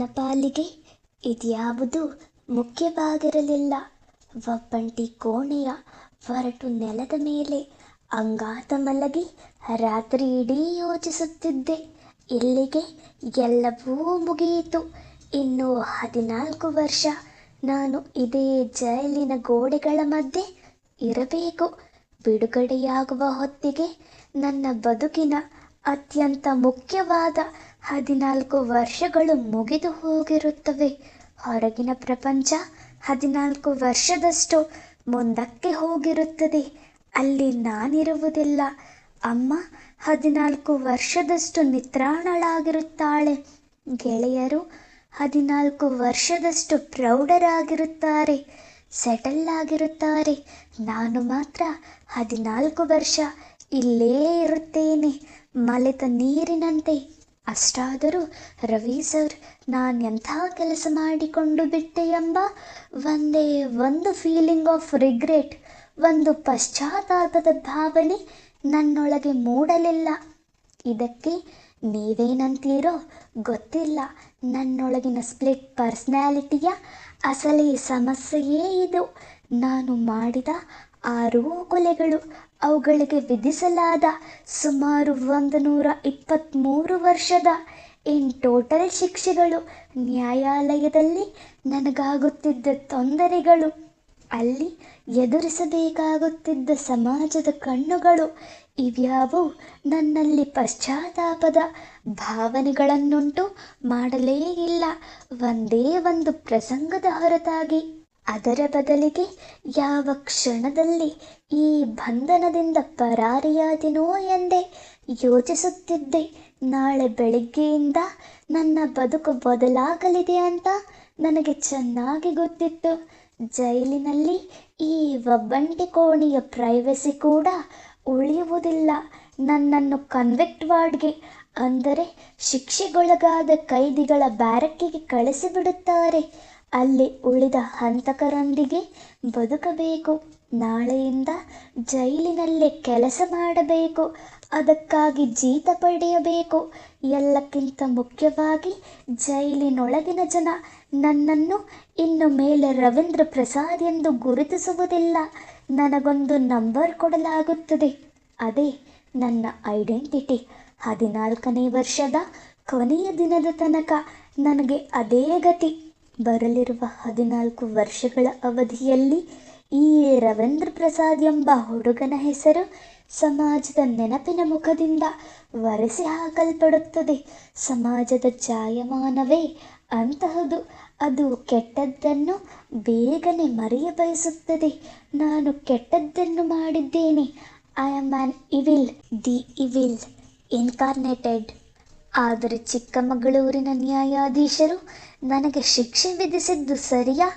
ನನ್ನ ಪಾಲಿಗೆ ಇದ್ಯಾವುದೂ ಮುಖ್ಯವಾಗಿರಲಿಲ್ಲ. ಒಬ್ಬಂಟಿ ಕೋಣೆಯ ಹೊರಟು ನೆಲದ ಮೇಲೆ ಅಂಗಾತ ಮಲಗಿ ರಾತ್ರಿ ಇಡೀ ಯೋಚಿಸುತ್ತಿದ್ದೆ. ಇಲ್ಲಿಗೆ ಎಲ್ಲವೂ ಮುಗಿಯಿತು. ಇನ್ನು ಹದಿನಾಲ್ಕು ವರ್ಷ ನಾನು ಇದೇ ಜೈಲಿನ ಗೋಡೆಗಳ ಮಧ್ಯೆ ಇರಬೇಕು. ಬಿಡುಗಡೆಯಾಗುವ ಹೊತ್ತಿಗೆ ನನ್ನ ಬದುಕಿನ ಅತ್ಯಂತ ಮುಖ್ಯವಾದ ಹದಿನಾಲ್ಕು ವರ್ಷಗಳು ಮುಗಿದು ಹೋಗಿರುತ್ತವೆ. ಹೊರಗಿನ ಪ್ರಪಂಚ ಹದಿನಾಲ್ಕು ವರ್ಷದಷ್ಟು ಮುಂದಕ್ಕೆ ಹೋಗಿರುತ್ತದೆ. ಅಲ್ಲಿ ನಾನಿರುವುದಿಲ್ಲ. ಅಮ್ಮ ಹದಿನಾಲ್ಕು ವರ್ಷದಷ್ಟು ನಿತ್ರಾಣಳಾಗಿರುತ್ತಾಳೆ. ಗೆಳೆಯರು ಹದಿನಾಲ್ಕು ವರ್ಷದಷ್ಟು ಪ್ರೌಢರಾಗಿರುತ್ತಾರೆ. ಸೆಟಲ್ ಆಗಿರುತ್ತಾರೆ. ನಾನು ಮಾತ್ರ ಹದಿನಾಲ್ಕು ವರ್ಷ ಇಲ್ಲೇ ಇರುತ್ತೇನೆ. ಮಲೆತ ನೀರಿನಂತೆ ಅಷ್ಟಾದರೂ ರವಿ ಸರ್, ನಾನೆಂಥ ಕೆಲಸ ಮಾಡಿಕೊಂಡು ಬಿಟ್ಟೆ ಎಂಬ ಒಂದೇ ಒಂದು ಫೀಲಿಂಗ್ ಆಫ್ ರಿಗ್ರೆಟ್ ಒಂದು ಪಶ್ಚಾತ್ತಾಪದ ಭಾವನೆ ನನ್ನೊಳಗೆ ಮೂಡಲಿಲ್ಲ. ಇದಕ್ಕೆ ನೀವೇನಂತೀರೋ ಗೊತ್ತಿಲ್ಲ. ನನ್ನೊಳಗಿನ ಸ್ಪ್ಲಿಟ್ ಪರ್ಸ್ನ್ಯಾಲಿಟಿಯ ಅಸಲಿ ಸಮಸ್ಯೆಯೇ ಇದು. ನಾನು ಮಾಡಿದ ಆರೂ ಕೊಲೆಗಳು ಅವುಗಳಿಗೆ ವಿಧಿಸಲಾದ ಸುಮಾರು ಒಂದು ನೂರ ಇಪ್ಪತ್ತ್ಮೂರು ವರ್ಷದ ಇನ್ ಟೋಟಲ್ ಶಿಕ್ಷೆಗಳು ನ್ಯಾಯಾಲಯದಲ್ಲಿ ನನಗಾಗುತ್ತಿದ್ದ ತೊಂದರೆಗಳು, ಅಲ್ಲಿ ಎದುರಿಸಬೇಕಾಗುತ್ತಿದ್ದ ಸಮಾಜದ ಕಣ್ಣುಗಳು ಇವ್ಯಾವು ನನ್ನಲ್ಲಿ ಪಶ್ಚಾತ್ತಾಪದ ಭಾವನೆಗಳನ್ನುಂಟು ಮಾಡಲೇ ಇಲ್ಲ. ಒಂದೇ ಒಂದು ಪ್ರಸಂಗದ ಹೊರತಾಗಿ ಅದರ ಬದಲಿಗೆ ಯಾವ ಕ್ಷಣದಲ್ಲಿ ಈ ಬಂಧನದಿಂದ ಪರಾರಿಯಾದಿನೋ ಎಂದೇ ಯೋಚಿಸುತ್ತಿದ್ದೆ. ನಾಳೆ ಬೆಳಿಗ್ಗೆಯಿಂದ ನನ್ನ ಬದುಕು ಬದಲಾಗಲಿದೆ ಅಂತ ನನಗೆ ಚೆನ್ನಾಗಿ ಗೊತ್ತಿತ್ತು. ಜೈಲಿನಲ್ಲಿ ಈ ಒಬ್ಬಂಟಿ ಕೋಣೆಯ ಪ್ರೈವಸಿ ಕೂಡ ಉಳಿಯುವುದಿಲ್ಲ. ನನ್ನನ್ನು ಕನ್ವೆಕ್ಟ್ ವಾರ್ಡ್ಗೆ, ಅಂದರೆ ಶಿಕ್ಷೆಗೊಳಗಾದ ಕೈದಿಗಳ ಬ್ಯಾರಕ್ಕಿಗೆ ಕಳಿಸಿಬಿಡುತ್ತಾರೆ. ಅಲ್ಲಿ ಉಳಿದ ಹಂತಕರೊಂದಿಗೆ ಬದುಕಬೇಕು. ನಾಳೆಯಿಂದ ಜೈಲಿನಲ್ಲೇ ಕೆಲಸ ಮಾಡಬೇಕು. ಅದಕ್ಕಾಗಿ ಜೀತ ಪಡೆಯಬೇಕು. ಎಲ್ಲಕ್ಕಿಂತ ಮುಖ್ಯವಾಗಿ ಜೈಲಿನೊಳಗಿನ ಜನ. ನನ್ನನ್ನು ಇನ್ನು ಮೇಲೆ ರವೀಂದ್ರ ಪ್ರಸಾದ್ ಎಂದು ಗುರುತಿಸುವುದಿಲ್ಲ. ನನಗೊಂದು ನಂಬರ್ ಕೊಡಲಾಗುತ್ತದೆ. ಅದೇ ನನ್ನ ಐಡೆಂಟಿಟಿ. ಹದಿನಾಲ್ಕನೇ ವರ್ಷದ ಕೊನೆಯ ದಿನದ ತನಕ ನನಗೆ ಅದೇ ಗತಿ. ಬರಲಿರುವ ಹದಿನಾಲ್ಕು ವರ್ಷಗಳ ಅವಧಿಯಲ್ಲಿ ಈ ರವೀಂದ್ರ ಪ್ರಸಾದ್ ಎಂಬ ಹುಡುಗನ ಹೆಸರು ಸಮಾಜದ ನೆನಪಿನ ಮುಖದಿಂದ ಒರೆಸಿ ಹಾಕಲ್ಪಡುತ್ತದೆ. ಸಮಾಜದ ಜಾಯಮಾನವೇ ಅಂತಹದು. ಅದು ಕೆಟ್ಟದ್ದನ್ನು ಬೇಗನೆ ಮರೆಯ ಬಯಸುತ್ತದೆ. ನಾನು ಕೆಟ್ಟದ್ದನ್ನು ಮಾಡಿದ್ದೇನೆ. I am an evil the evil incarnated ಆದರೆ ಚಿಕ್ಕಮಗಳೂರಿನ ನ್ಯಾಯಾಧೀಶರು ನನಗೆ ಶಿಕ್ಷೆ ವಿಧಿಸಿದ್ದು ಸರಿಯಾ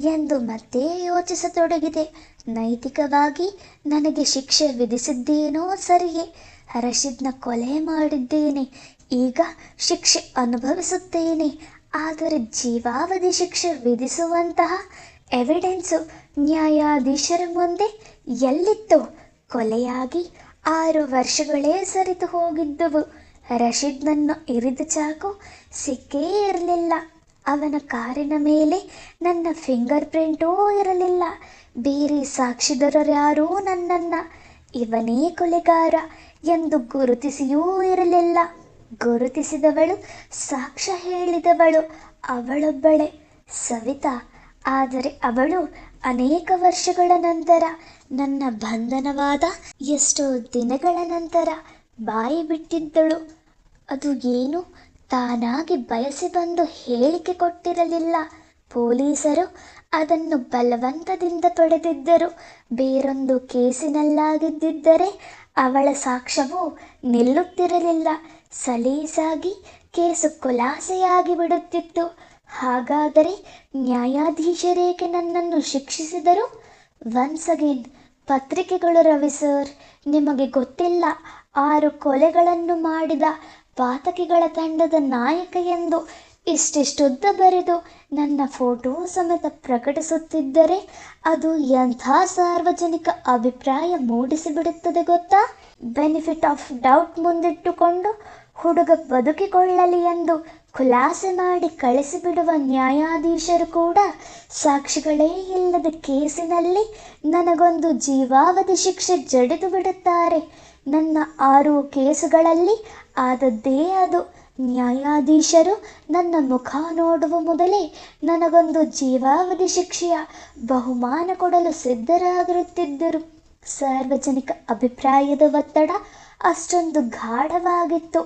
ಎಂದು ಮತ್ತೆ ಯೋಚಿಸತೊಡಗಿದೆ. ನೈತಿಕವಾಗಿ ನನಗೆ ಶಿಕ್ಷೆ ವಿಧಿಸಿದ್ದೇನೋ ಸರಿಯೇ. ರಶೀದ್ನ ಕೊಲೆ ಮಾಡಿದ್ದೇನೆ. ಈಗ ಶಿಕ್ಷೆ ಅನುಭವಿಸುತ್ತೇನೆ. ಆದರೆ ಜೀವಾವಧಿ ಶಿಕ್ಷೆ ವಿಧಿಸುವಂತಹ ಎವಿಡೆನ್ಸು ನ್ಯಾಯಾಧೀಶರ ಮುಂದೆ ಎಲ್ಲಿತ್ತು? ಕೊಲೆಯಾಗಿ ಆರು ವರ್ಷಗಳೇ ಸರಿದು ಹೋಗಿದ್ದವು. ರಶೀದ್ನನ್ನು ಇರಿದ ಚಾಕು ಸಿಕ್ಕೇ ಇರಲಿಲ್ಲ. ಅವನ ಕಾರಿನ ಮೇಲೆ ನನ್ನ ಫಿಂಗರ್ ಪ್ರಿಂಟೂ ಇರಲಿಲ್ಲ. ಬೇರೆ ಸಾಕ್ಷಿದಾರರ್ಯಾರೂ ನನ್ನನ್ನು. ಇವನೇ ಕೊಲೆಗಾರ ಎಂದು ಗುರುತಿಸಿಯೂ ಇರಲಿಲ್ಲ. ಗುರುತಿಸಿದವಳು, ಸಾಕ್ಷ್ಯ ಹೇಳಿದವಳು ಅವಳೊಬ್ಬಳೆ ಸವಿತಾ. ಆದರೆ ಅವಳು ಅನೇಕ ವರ್ಷಗಳ ನಂತರ ನನ್ನ ಬಂಧನವಾದ ಎಷ್ಟೋ ದಿನಗಳ ನಂತರ ಬಾಯಿ ಬಿಟ್ಟಿದ್ದಳು. ಅದು ಏನು? ತಾನಾಗಿ ಬಯಸಿ ಬಂದು ಹೇಳಿಕೆ ಕೊಟ್ಟಿರಲಿಲ್ಲ. ಪೊಲೀಸರು ಅದನ್ನು ಬಲವಂತದಿಂದ ತೊಡೆದಿದ್ದರು. ಬೇರೊಂದು ಕೇಸಿನಲ್ಲಾಗಿದ್ದರೆ ಅವಳ ಸಾಕ್ಷ್ಯವು ನಿಲ್ಲುತ್ತಿರಲಿಲ್ಲ. ಸಲೀಸಾಗಿ ಕೇಸು ಖುಲಾಸೆಯಾಗಿ ಬಿಡುತ್ತಿತ್ತು. ಹಾಗಾದರೆ ನ್ಯಾಯಾಧೀಶರೇಕೆ ನನ್ನನ್ನು ಶಿಕ್ಷಿಸಿದರು? ಒನ್ಸ್ ಅಗೇನ್, ಪತ್ರಿಕೆಗಳು ರವಿ ಸರ್, ನಿಮಗೆ ಗೊತ್ತಿಲ್ಲ. ಆರು ಕೊಲೆಗಳನ್ನು ಮಾಡಿದ ಪಾತಕಿಗಳ ತಂಡದ ನಾಯಕ ಎಂದು ಇಷ್ಟಿಷ್ಟುದ್ದ ಬರೆದು ನನ್ನ ಫೋಟೋ ಸಮೇತ ಪ್ರಕಟಿಸುತ್ತಿದ್ದರೆ ಅದು ಎಂಥ ಸಾರ್ವಜನಿಕ ಅಭಿಪ್ರಾಯ ಮೂಡಿಸಿಬಿಡುತ್ತದೆ ಗೊತ್ತಾ? ಬೆನಿಫಿಟ್ ಆಫ್ ಡೌಟ್ ಮುಂದಿಟ್ಟುಕೊಂಡು ಹುಡುಗ ಬದುಕಿಕೊಳ್ಳಲಿ ಎಂದು ಖುಲಾಸೆ ಮಾಡಿ ಕಳಿಸಿಬಿಡುವ ನ್ಯಾಯಾಧೀಶರು ಕೂಡ ಸಾಕ್ಷಿಗಳೇ ಇಲ್ಲದ ಕೇಸಿನಲ್ಲಿ ನನಗೊಂದು ಜೀವಾವಧಿ ಶಿಕ್ಷೆ ಜಡಿದು ಬಿಡುತ್ತಾರೆ. ನನ್ನ ಆರು ಕೇಸುಗಳಲ್ಲಿ ಆದದ್ದೇ ಅದು. ನ್ಯಾಯಾಧೀಶರು ನನ್ನ ಮುಖ ನೋಡುವ ಮೊದಲೇ ನನಗೊಂದು ಜೀವಾವಧಿ ಶಿಕ್ಷೆಯ ಬಹುಮಾನ ಕೊಡಲು ಸಿದ್ಧರಾಗಿರುತ್ತಿದ್ದರು. ಸಾರ್ವಜನಿಕ ಅಭಿಪ್ರಾಯದ ಒತ್ತಡ ಅಷ್ಟೊಂದು ಗಾಢವಾಗಿತ್ತು.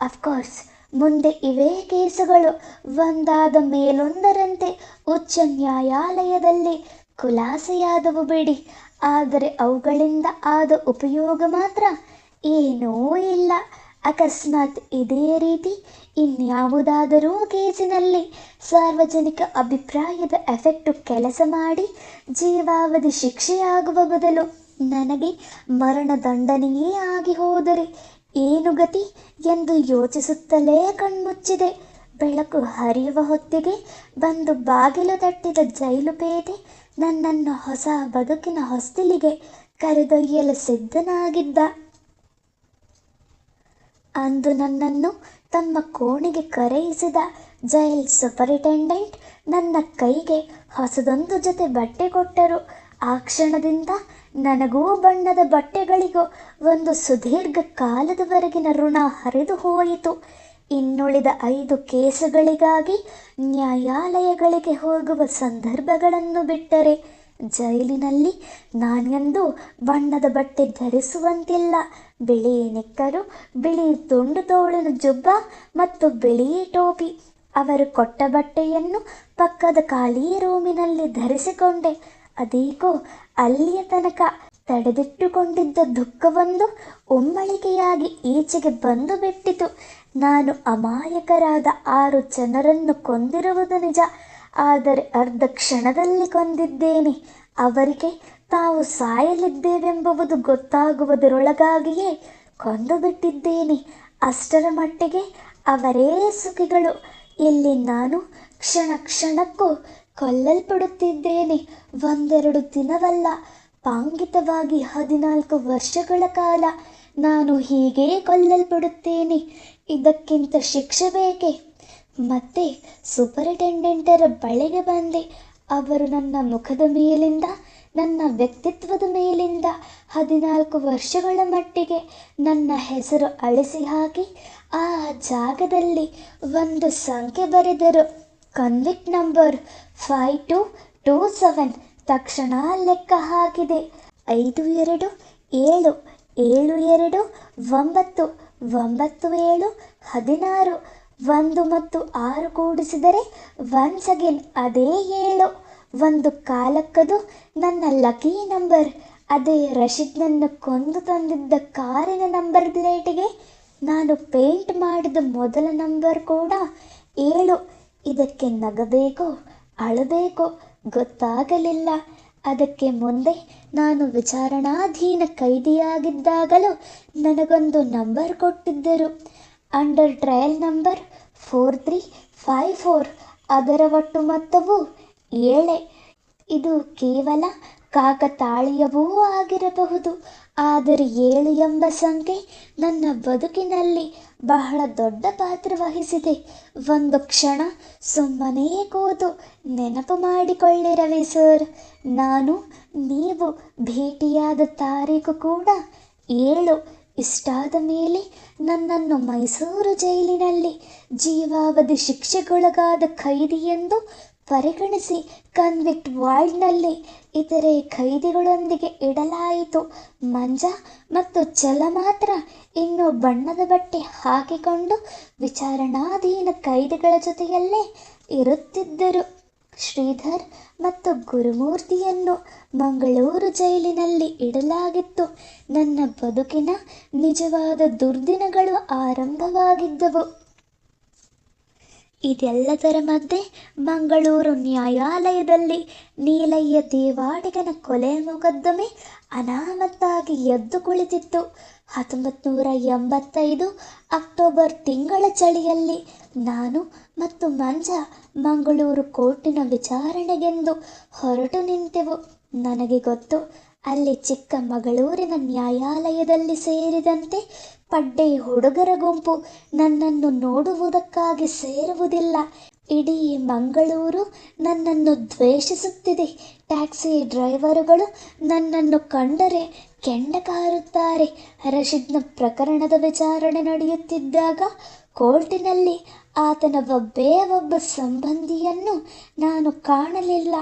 ಅಫ್ಕೋರ್ಸ್ ಮುಂದೆ ಇವೇ ಕೇಸುಗಳು. ಒಂದಾದ ಮೇಲೊಂದರಂತೆ ಉಚ್ಚ ನ್ಯಾಯಾಲಯದಲ್ಲಿ ಖುಲಾಸೆಯಾದವು ಬಿಡಿ. ಆದರೆ ಅವುಗಳಿಂದ ಆದ ಉಪಯೋಗ ಮಾತ್ರ ಏನೂ ಇಲ್ಲ. ಅಕಸ್ಮಾತ್ ಇದೇ ರೀತಿ ಇನ್ಯಾವುದಾದರೂ ಕೇಸಿನಲ್ಲಿ ಸಾರ್ವಜನಿಕ ಅಭಿಪ್ರಾಯದ ಎಫೆಕ್ಟು ಕೆಲಸ ಮಾಡಿ ಜೀವಾವಧಿ ಶಿಕ್ಷೆಯಾಗುವ ಬದಲು ನನಗೆ ಮರಣದಂಡನೆಯೇ ಆಗಿ ಹೋದರೆ ಏನು ಗತಿ ಎಂದು ಯೋಚಿಸುತ್ತಲೇ ಕಣ್ಮುಚ್ಚಿದೆ. ಬೆಳಕು ಹರಿಯುವ ಹೊತ್ತಿಗೆ ಬಂದು ಬಾಗಿಲು ತಟ್ಟಿದ ಜೈಲು ಪೇದೆ ನನ್ನನ್ನು ಹೊಸ ಬದುಕಿನ ಹೊಸ್ತಿಲಿಗೆ ಕರೆದೊಯ್ಯಲು ಸಿದ್ಧನಾಗಿದ್ದ. ಅಂದು ನನ್ನನ್ನು ತಮ್ಮ ಕೋಣೆಗೆ ಕರೆಯಿಸಿದ ಜೈಲ್ ಸೂಪರಿಂಟೆಂಡೆಂಟ್ ನನ್ನ ಕೈಗೆ ಹೊಸದೊಂದು ಜೊತೆ ಬಟ್ಟೆ ಕೊಟ್ಟರು. ಆ ಕ್ಷಣದಿಂದ ನನಗೂ ಬಣ್ಣದ ಬಟ್ಟೆಗಳಿಗೂ ಒಂದು ಸುದೀರ್ಘ ಕಾಲದವರೆಗಿನ ಋಣ ಹರಿದು ಹೋಯಿತು. ಇನ್ನುಳಿದ ಐದು ಕೇಸುಗಳಿಗಾಗಿ ನ್ಯಾಯಾಲಯಗಳಿಗೆ ಹೋಗುವ ಸಂದರ್ಭಗಳನ್ನು ಬಿಟ್ಟರೆ ಜೈಲಿನಲ್ಲಿ ನಾನೆಂದೂ ಬಣ್ಣದ ಬಟ್ಟೆ ಧರಿಸುವಂತಿಲ್ಲ. ಬಿಳಿ ನೆಕ್ಕರು, ಬಿಳಿ ತುಂಡು ತೋಳಿನ ಜುಬ್ಬ ಮತ್ತು ಬಿಳಿ ಟೋಪಿ. ಅವರು ಕೊಟ್ಟ ಬಟ್ಟೆಯನ್ನು ಪಕ್ಕದ ಖಾಲಿ ರೂಮಿನಲ್ಲಿ ಧರಿಸಿಕೊಂಡೆ. ಅದೇಕೋ ಅಲ್ಲಿಯ ತನಕ ತಡೆದಿಟ್ಟುಕೊಂಡಿದ್ದ ದುಃಖವೊಂದು ಒಮ್ಮಳಿಕೆಯಾಗಿ ಈಚೆಗೆ ಬಂದು ಬಿಟ್ಟಿತು. ನಾನು ಅಮಾಯಕರಾದ ಆರು ಜನರನ್ನು ಕೊಂದಿರುವುದು ನಿಜ. ಆದರೆ ಅರ್ಧ ಕ್ಷಣದಲ್ಲಿ ಕೊಂದಿದ್ದೇನೆ. ಅವರಿಗೆ ತಾವು ಸಾಯಲಿದ್ದೇವೆಂಬುದು ಗೊತ್ತಾಗುವುದರೊಳಗಾಗಿಯೇ ಕೊಂದು ಬಿಟ್ಟಿದ್ದೇನೆ. ಅಷ್ಟರ ಮಟ್ಟಿಗೆ ಅವರೇ ಸುಖಿಗಳು. ಇಲ್ಲಿ ನಾನು ಕ್ಷಣ ಕ್ಷಣಕ್ಕೂ ಕೊಲ್ಲಲ್ಪಡುತ್ತಿದ್ದೇನೆ. ಒಂದೆರಡು ದಿನವಲ್ಲ, ಪಾಂಗಿತವಾಗಿ ಹದಿನಾಲ್ಕು ವರ್ಷಗಳ ಕಾಲ ನಾನು ಹೀಗೇ ಕೊಲ್ಲಲ್ಪಡುತ್ತೇನೆ. ಇದಕ್ಕಿಂತ ಶಿಕ್ಷೆ ಬೇಕೆ? ಮತ್ತೆ ಸೂಪರಿಂಟೆಂಡೆಂಟರ ಬಳಿಗೆ ಬಂದೆ. ಅವರು ನನ್ನ ಮುಖದ ಮೇಲಿಂದ, ನನ್ನ ವ್ಯಕ್ತಿತ್ವದ ಮೇಲಿಂದ ಹದಿನಾಲ್ಕು ವರ್ಷಗಳ ಮಟ್ಟಿಗೆ ನನ್ನ ಹೆಸರು ಅಳಿಸಿ ಹಾಕಿ, ಆ ಜಾಗದಲ್ಲಿ ಒಂದು ಸಂಖ್ಯೆ ಬರೆದರು. Convict number five two two seven ತಕ್ಷಣ ಲೆಕ್ಕ ಹಾಕಿದೆ. ಐದು ಎರಡು ಏಳು ಏಳು ಎರಡು ಒಂಬತ್ತು ಒಂಬತ್ತು ಏಳು ಹದಿನಾರು ಒಂದು ಮತ್ತು ಆರು ಕೂಡಿಸಿದರೆ ಒನ್ಸ್ ಅಗೇನ್ ಅದೇ ಏಳು ಒಂದು ಕಾಲಕ್ಕದು ನನ್ನ ಲಕಿ ನಂಬರ್ ಅದೇ ರಶೀದ್ನನ್ನು ಕೊಂದು ತಂದಿದ್ದ ಕಾರಿನ ನಂಬರ್ ಪ್ಲೇಟಿಗೆ ನಾನು ಪೇಂಟ್ ಮಾಡಿದ ಮೊದಲ ನಂಬರ್ ಕೂಡ ಏಳು. ಇದಕ್ಕೆ ನಗಬೇಕೋ, ಅಳಬೇಕೋ ಗೊತ್ತಾಗಲಿಲ್ಲ. ಅದಕ್ಕೆ ಮುಂದೆ ನಾನು ವಿಚಾರಣಾಧೀನ ಕೈದಿಯಾಗಿದ್ದಾಗಲೂ ನನಗೊಂದು ನಂಬರ್ ಕೊಟ್ಟಿದ್ದರು. Under trial number four three five four ಅದರ ಒಟ್ಟು ಮೊತ್ತವು ಏಳೆ ಇದು ಕೇವಲ ಕಾಕತಾಳೀಯವೂ ಆಗಿರಬಹುದು, ಆದರೆ ಏಳು ಎಂಬ ಸಂಖ್ಯೆ ನನ್ನ ಬದುಕಿನಲ್ಲಿ ಬಹಳ ದೊಡ್ಡ ಪಾತ್ರ ವಹಿಸಿದೆ. ಒಂದು ಕ್ಷಣ ಸುಮ್ಮನೆ ಕೂತು ನೆನಪು ಮಾಡಿಕೊಳ್ಳಿರವೆ ಸರ್. ನಾನು ನೀವು ಭೇಟಿಯಾದ ತಾರೀಕು ಕೂಡ ಏಳು ಇಷ್ಟಾದ ಮೇಲೆ ನನ್ನನ್ನು ಮೈಸೂರು ಜೈಲಿನಲ್ಲಿ ಜೀವಾವಧಿ ಶಿಕ್ಷೆಗೊಳಗಾದ ಎಂದು ಪರಿಗಣಿಸಿ ಕನ್ವಿಕ್ಟ್ ವಾರ್ಡ್ನಲ್ಲಿ ಇತರೆ ಖೈದಿಗಳೊಂದಿಗೆ ಇಡಲಾಯಿತು. ಮಂಜ ಮತ್ತು ಛಲ ಮಾತ್ರ ಇನ್ನೂ ಬಣ್ಣದ ಬಟ್ಟೆ ಹಾಕಿಕೊಂಡು ವಿಚಾರಣಾಧೀನ ಖೈದಿಗಳ ಜೊತೆಯಲ್ಲೇ ಇರುತ್ತಿದ್ದರು. ಶ್ರೀಧರ್ ಮತ್ತು ಗುರುಮೂರ್ತಿಯನ್ನು ಮಂಗಳೂರು ಜೈಲಿನಲ್ಲಿ ಇಡಲಾಗಿತ್ತು. ನನ್ನ ಬದುಕಿನ ನಿಜವಾದ ದುರ್ದಿನಗಳು ಆರಂಭವಾಗಿದ್ದವು. ಇದೆಲ್ಲದರ ಮಧ್ಯೆ ಮಂಗಳೂರು ನ್ಯಾಯಾಲಯದಲ್ಲಿ ನೀಲಯ್ಯ ದೇವಾಡಿಗನ ಕೊಲೆ ಮೊಕದ್ದಮೆ ಅನಾಮತ್ತಾಗಿ ಎದ್ದು ಕುಳಿತಿತ್ತು. ಹತ್ತೊಂಬತ್ತು ನೂರ ಎಂಬತ್ತೈದು ಅಕ್ಟೋಬರ್ ತಿಂಗಳ ಚಳಿಯಲ್ಲಿ ನಾನು ಮತ್ತು ಮಂಜ ಮಂಗಳೂರು ಕೋರ್ಟಿನ ವಿಚಾರಣೆಗೆಂದು ಹೊರಟು ನಿಂತೆವು. ನನಗೆ ಗೊತ್ತು, ಅಲ್ಲಿ ಚಿಕ್ಕಮಗಳೂರಿನ ನ್ಯಾಯಾಲಯದಲ್ಲಿ ಸೇರಿದಂತೆ ಪಡ್ಡೆ ಹುಡುಗರ ಗುಂಪು ನನ್ನನ್ನು ನೋಡುವುದಕ್ಕಾಗಿ ಸೇರುವುದಿಲ್ಲ. ಇಡೀ ಮಂಗಳೂರು ನನ್ನನ್ನು ದ್ವೇಷಿಸುತ್ತಿದೆ. ಟ್ಯಾಕ್ಸಿ ಡ್ರೈವರುಗಳು ನನ್ನನ್ನು ಕಂಡರೆ ಕೆಂಡ ಕಾರುತ್ತಾರೆ ರಶೀದ್ನ ಪ್ರಕರಣದ ವಿಚಾರಣೆ ನಡೆಯುತ್ತಿದ್ದಾಗ ಕೋರ್ಟಿನಲ್ಲಿ ಆತನ ಒಬ್ಬೇ ಒಬ್ಬ ಸಂಬಂಧಿಯನ್ನು ನಾನು ಕಾಣಲಿಲ್ಲ.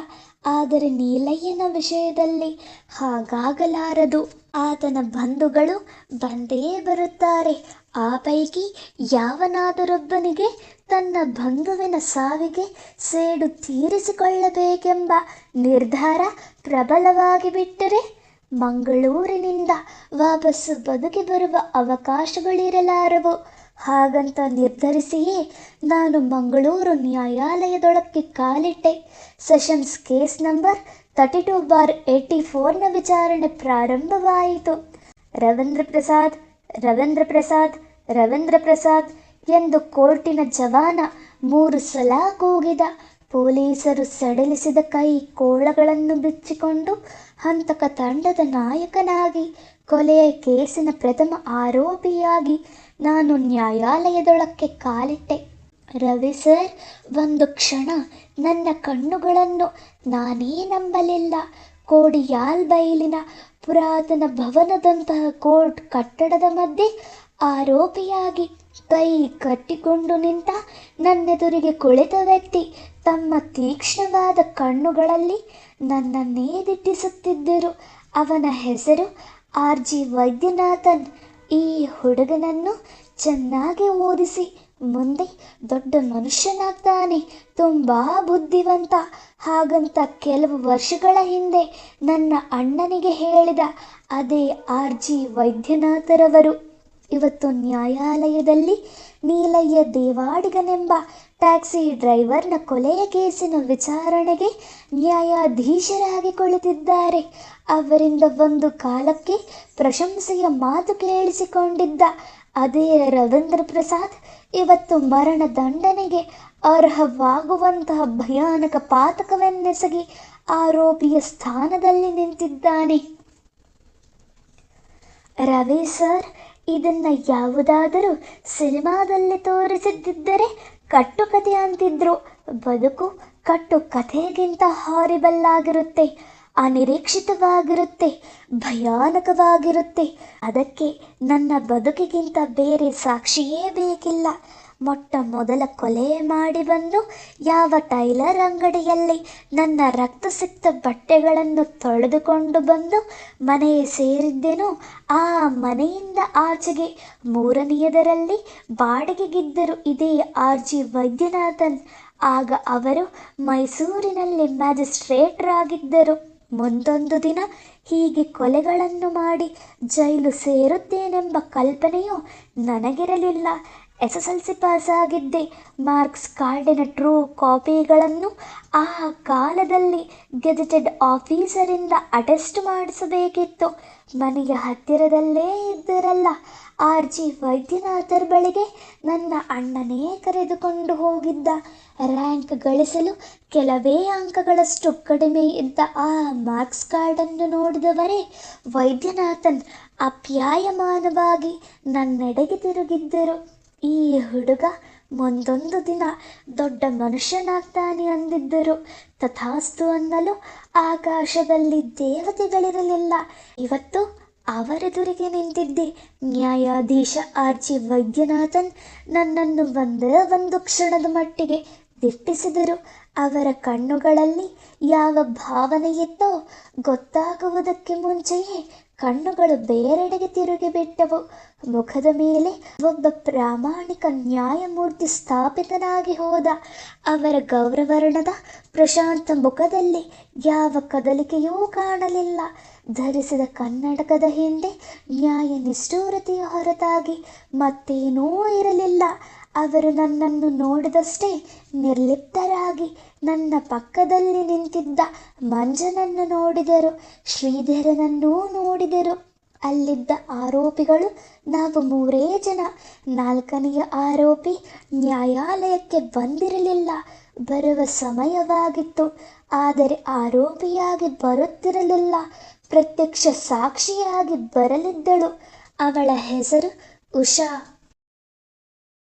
ಆದರೆ ನೀಲಯ್ಯನ ವಿಷಯದಲ್ಲಿ ಹಾಗಾಗಲಾರದು. ಆತನ ಬಂಧುಗಳು ಬಂದೇ ಬರುತ್ತಾರೆ. ಆ ಪೈಕಿ ಯಾವನಾದರೊಬ್ಬನಿಗೆ ತನ್ನ ಬಂಧುವಿನ ಸಾವಿಗೆ ಸೇಡು ತೀರಿಸಿಕೊಳ್ಳಬೇಕೆಂಬ ನಿರ್ಧಾರ ಪ್ರಬಲವಾಗಿ ಬಿಟ್ಟರೆ ಮಂಗಳೂರಿನಿಂದ ವಾಪಸ್ಸು ಬದುಕಿ ಬರುವ ಅವಕಾಶಗಳಿರಲಾರವು. ಹಾಗಂತ ನಿರ್ಧರಿಸಿಯೇ ನಾನು ಮಂಗಳೂರು ನ್ಯಾಯಾಲಯದೊಳಕ್ಕೆ ಕಾಲಿಟ್ಟೆ. Sessions case number thirty two bar eighty ಫೋರ್ನ ವಿಚಾರಣೆ ಪ್ರಾರಂಭವಾಯಿತು. ರವೀಂದ್ರ ಪ್ರಸಾದ್ ರವೀಂದ್ರ ಪ್ರಸಾದ್ ರವೀಂದ್ರ ಪ್ರಸಾದ್ ಎಂದು ಕೋರ್ಟಿನ ಜವಾನ ಮೂರು ಸಲ ಕೂಗಿದ. ಪೊಲೀಸರು ಸಡಿಲಿಸಿದ ಕೈ ಕೋಳಗಳನ್ನು ಬಿಚ್ಚಿಕೊಂಡು ಹಂತಕ ತಂಡದ ನಾಯಕನಾಗಿ, ಕೊಲೆಯ ಕೇಸಿನ ಪ್ರಥಮ ಆರೋಪಿಯಾಗಿ ನಾನು ನ್ಯಾಯಾಲಯದೊಳಕ್ಕೆ ಕಾಲಿಟ್ಟೆ. ರವಿ ಸರ್, ಒಂದು ಕ್ಷಣ ನನ್ನ ಕಣ್ಣುಗಳನ್ನು ನಾನೇ ನಂಬಲಿಲ್ಲ. ಕೋಡಿಯಾಲ್ ಬೈಲಿನ ಪುರಾತನ ಭವನದಂತಹ ಕೋರ್ಟ್ ಕಟ್ಟಡದ ಮಧ್ಯೆ ಆರೋಪಿಯಾಗಿ ಕೈ ಕಟ್ಟಿಕೊಂಡು ನಿಂತ ನನ್ನೆದುರಿಗೆ ಕುಳಿತ ವ್ಯಕ್ತಿ ತಮ್ಮ ತೀಕ್ಷ್ಣವಾದ ಕಣ್ಣುಗಳಲ್ಲಿ ನನ್ನನ್ನೇ ದಿಟ್ಟಿಸುತ್ತಿದ್ದರು. ಅವನ ಹೆಸರು ಆರ್ ಜಿ ವೈದ್ಯನಾಥನ್. ಈ ಹುಡುಗನನ್ನು ಚೆನ್ನಾಗಿ ಓದಿಸಿ, ಮುಂದೆ ದೊಡ್ಡ ಮನುಷ್ಯನಾಗ್ತಾನೆ, ತುಂಬ ಬುದ್ಧಿವಂತ. ಹಾಗಂತ ಕೆಲವು ವರ್ಷಗಳ ಹಿಂದೆ ನನ್ನ ಅಣ್ಣನಿಗೆ ಹೇಳಿದ ಅದೇ ಆರ್ ಜಿ ವೈದ್ಯನಾಥರವರು, ಇವತ್ತು ನ್ಯಾಯಾಲಯದಲ್ಲಿ ನೀಲಯ್ಯ ದೇವಾಡಿಗನೆಂಬ ಟ್ಯಾಕ್ಸಿ ಡ್ರೈವರ್ನ ಕೊಲೆಯ ಕೇಸಿನ ವಿಚಾರಣೆಗೆ ನ್ಯಾಯಾಧೀಶರಾಗಿ ಕುಳಿತಿದ್ದಾರೆ. ಅವರಿಂದ ಒಂದು ಕಾಲಕ್ಕೆ ಪ್ರಶಂಸೆಯ ಮಾತು ಕೇಳಿಸಿಕೊಂಡಿದ್ದ ಅದೇ ರವೀಂದ್ರ ಪ್ರಸಾದ್ ಇವತ್ತು ಮರಣ ದಂಡನೆಗೆ ಅರ್ಹವಾಗುವಂತಹ ಭಯಾನಕ ಪಾತಕವೆನ್ನೆಸಗಿ ಆರೋಪಿಯ ಸ್ಥಾನದಲ್ಲಿ ನಿಂತಿದ್ದಾನೆ. ರವಿ ಸರ್, ಇದನ್ನು ಯಾವುದಾದರೂ ಸಿನಿಮಾದಲ್ಲಿ ತೋರಿಸಿದ್ದಿದ್ದರೆ ಕಟ್ಟುಕತೆ ಅಂತಿದ್ರು. ಬದುಕು ಕಟ್ಟು ಕಥೆಗಿಂತ ಹಾರಿಬಲ್ ಆಗಿರುತ್ತೆ. ಅನಿರೀಕ್ಷಿತವಾಗಿರುತ್ತೆ. ಭಯಾನಕವಾಗಿರುತ್ತೆ. ಅದಕ್ಕೆ ನನ್ನ ಬದುಕಿಗಿಂತ ಬೇರೆ ಸಾಕ್ಷಿಯೇ ಬೇಕಿಲ್ಲ. ಮೊಟ್ಟ ಮೊದಲ ಕೊಲೆ ಮಾಡಿ ಬಂದು ಯಾವ ಟೈಲರ್ ಅಂಗಡಿಯಲ್ಲಿ ನನ್ನ ರಕ್ತ ಸಿಕ್ತ ಬಟ್ಟೆಗಳನ್ನು ತೊಳೆದುಕೊಂಡು ಬಂದು ಮನೆಗೆ ಸೇರಿದ್ದೇನೋ ಆ ಮನೆಯಿಂದ ಆಚೆಗೆ ಮೂರನೆಯದರಲ್ಲಿ ಬಾಡಿಗೆಗಿದ್ದರು ಇದೇ ಆರ್ ಜಿ ವೈದ್ಯನಾಥನ್. ಆಗ ಅವರು ಮೈಸೂರಿನಲ್ಲಿ ಮ್ಯಾಜಿಸ್ಟ್ರೇಟ್ರಾಗಿದ್ದರು ಮುಂದೊಂದು ದಿನ ಹೀಗೆ ಕೊಲೆಗಳನ್ನು ಮಾಡಿ ಜೈಲು ಸೇರುತ್ತೇನೆಂಬ ಕಲ್ಪನೆಯು ನನಗಿರಲಿಲ್ಲ. ಎಸ್ ಎಸ್ ಎಲ್ ಸಿ ಪಾಸಾಗಿದ್ದೆ. ಮಾರ್ಕ್ಸ್ ಕಾರ್ಡಿನ ಟ್ರೂ ಕಾಪಿಗಳನ್ನು ಆ ಕಾಲದಲ್ಲಿ ಗೆಜೆಟೆಡ್ ಆಫೀಸರಿಂದ ಅಟೆಸ್ಟ್ ಮಾಡಿಸಬೇಕಿತ್ತು. ಮನೆಯ ಹತ್ತಿರದಲ್ಲೇ ಇದ್ದರಲ್ಲ, ಆರ್ ಜಿ ವೈದ್ಯನಾಥರ್ ಬಳಿಗೆ ನನ್ನ ಅಣ್ಣನೇ ಕರೆದುಕೊಂಡು ಹೋಗಿದ್ದ. ರ್ಯಾಂಕ್ ಗಳಿಸಲು ಕೆಲವೇ ಅಂಕಗಳಷ್ಟು ಕಡಿಮೆ ಇದ್ದ ಆ ಮಾರ್ಕ್ಸ್ ಕಾರ್ಡನ್ನು ನೋಡಿದವರೇ ವೈದ್ಯನಾಥನ್ ಅಪ್ಯಾಯಮಾನವಾಗಿ ನನ್ನೆಡೆಗೆ ತಿರುಗಿದ್ದರು. ಈ ಹುಡುಗ ಮುಂದೊಂದು ದಿನ ದೊಡ್ಡ ಮನುಷ್ಯನಾಗ್ತಾನೆ ಅಂದಿದ್ದರು. ತಥಾಸ್ತು ಅನ್ನಲು ಆಕಾಶದಲ್ಲಿ ದೇವತೆಗಳಿರಲಿಲ್ಲ. ಇವತ್ತು ಅವರೆದುರಿಗೆ ನಿಂತಿದ್ದೆ. ನ್ಯಾಯಾಧೀಶ ಆರ್ ಜಿ ವೈದ್ಯನಾಥನ್ ನನ್ನನ್ನು ಒಂದೇ ಒಂದು ಕ್ಷಣದ ಮಟ್ಟಿಗೆ ದಿಟ್ಟಿಸಿದರು. ಅವರ ಕಣ್ಣುಗಳಲ್ಲಿ ಯಾವ ಭಾವನೆಯಿತ್ತೋ ಗೊತ್ತಾಗುವುದಕ್ಕೆ ಮುಂಚೆಯೇ ಕಣ್ಣುಗಳು ಬೇರೆಡೆಗೆ ತಿರುಗಿಬಿಟ್ಟವು ಮುಖದ ಮೇಲೆ ಒಬ್ಬ ಪ್ರಾಮಾಣಿಕ ನ್ಯಾಯಮೂರ್ತಿ ಸ್ಥಾಪಿತನಾಗಿ ಹೋದ. ಅವರ ಗೌರವರ್ಣದ ಪ್ರಶಾಂತ ಮುಖದಲ್ಲಿ ಯಾವ ಕದಲಿಕೆಯೂ ಕಾಣಲಿಲ್ಲ. ಧರಿಸಿದ ಕನ್ನಡಕದ ಹಿಂದೆ ನ್ಯಾಯ ನಿಷ್ಠೂರತೆಯ ಹೊರತಾಗಿ ಮತ್ತೇನೂ ಇರಲಿಲ್ಲ. ಅವರು ನನ್ನನ್ನು ನೋಡಿದಷ್ಟೇ ನಿರ್ಲಿಪ್ತರಾಗಿ ನನ್ನ ಪಕ್ಕದಲ್ಲಿ ನಿಂತಿದ್ದ ಮಂಜನನ್ನು ನೋಡಿದರು, ಶ್ರೀಧರನನ್ನೂ ನೋಡಿದರು. ಅಲ್ಲಿದ್ದ ಆರೋಪಿಗಳು ನಾವು ಮೂರೇ ಜನ. ನಾಲ್ಕನೆಯ ಆರೋಪಿ ನ್ಯಾಯಾಲಯಕ್ಕೆ ಬಂದಿರಲಿಲ್ಲ, ಬರುವ ಸಮಯವಾಗಿತ್ತು. ಆದರೆ ಆರೋಪಿಯಾಗಿ ಬರುತ್ತಿರಲಿಲ್ಲ, ಪ್ರತ್ಯಕ್ಷ ಸಾಕ್ಷಿಯಾಗಿ ಬರಲಿದ್ದಳು. ಅವಳ ಹೆಸರು ಉಷಾ.